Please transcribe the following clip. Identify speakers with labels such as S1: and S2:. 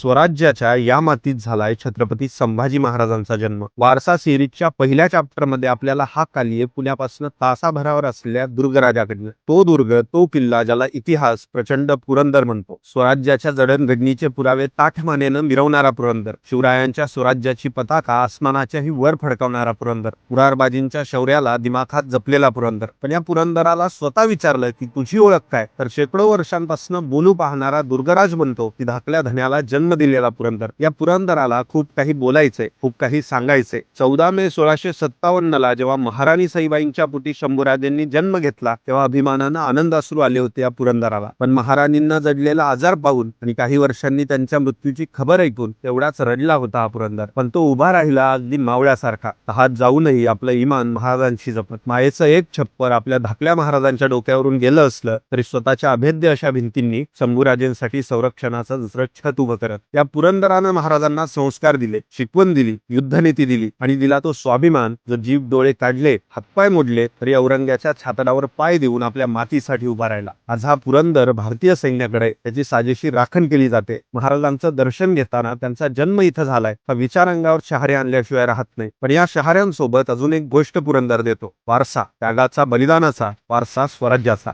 S1: स्वराज्याच्या या मातीत झालाय छत्रपती संभाजी महाराजांचा जन्म. वारसा सिरीजच्या पहिल्या चॅप्टरमध्ये आपल्याला हा कालिये पुण्यापासून तासाभरावर असलेल्या दुर्गराजाकडनं. तो दुर्ग तो किल्ला ज्याला इतिहास प्रचंड पुरंदर म्हणतो. स्वराज्याच्या जडणघडणीचे पुरावे ताठमानेनं मिरवणारा पुरंदर. शिवरायांच्या स्वराज्याची पताका आसमानाच्याही वर फडकावणारा पुरंदर. पुरारबाजींच्या शौर्याला दिमाखात जपलेला पुरंदर. पण या पुरंदराला स्वतः विचारलं की तुझी ओळख काय? तर शेकडो वर्षांपासून बोलू पाहणारा दुर्गराज म्हणतो की धाकल्या धन्याला जन्म दिलेला पुरंदर. या पुरंदराला खूप काही बोलायचंय खूप काही सांगायचंय. चौदा मे सोळाशे सत्तावन्न ला जेव्हा महाराणी सईबाईंच्या पोटी शंभूराजेंनी जन्म घेतला तेव्हा अभिमानानं आनंद असू आले होते या पुरंदराला. पण महाराणींना जडलेला आजार पाहून आणि काही वर्षांनी त्यांच्या मृत्यूची खबर ऐकून तेवढाच रडला होता हा पुरंदर. पण तो उभा राहिला अगदी मावळ्यासारखा. हात जाऊनही आपलं इमान महाराजांशी जपत. मायेचं एक छप्पर आपल्या धाकल्या महाराजांच्या डोक्यावरून गेलं असलं तरी स्वतःच्या अभेद्य अशा भिंतींनी शंभूराजेंसाठी संरक्षणाचं दुसरं छत उभं करत. त्या पुरंदरानं महाराजांना संस्कार दिले शिकवण दिली युद्धनीती दिली आणि दिला तो स्वाभिमान. जर जीव डोळे काढले हातपाय मोडले तरी औरंग्याच्या छातडावर पाय देऊन आपल्या मातीसाठी उभा राहिला. आज हा पुरंदर भारतीय सैन्याकडे त्याची साजेशी राखण केली जाते. महाराजांचं दर्शन घेताना त्यांचा जन्म इथं झालाय. हा विचार अंगावर शहारे आणल्याशिवाय राहत नाही. पण या शहाऱ्यांसोबत अजून एक गोष्ट पुरंदर देतो. वारसा. त्यागाचा बलिदानाचा वारसा स्वराज्याचा.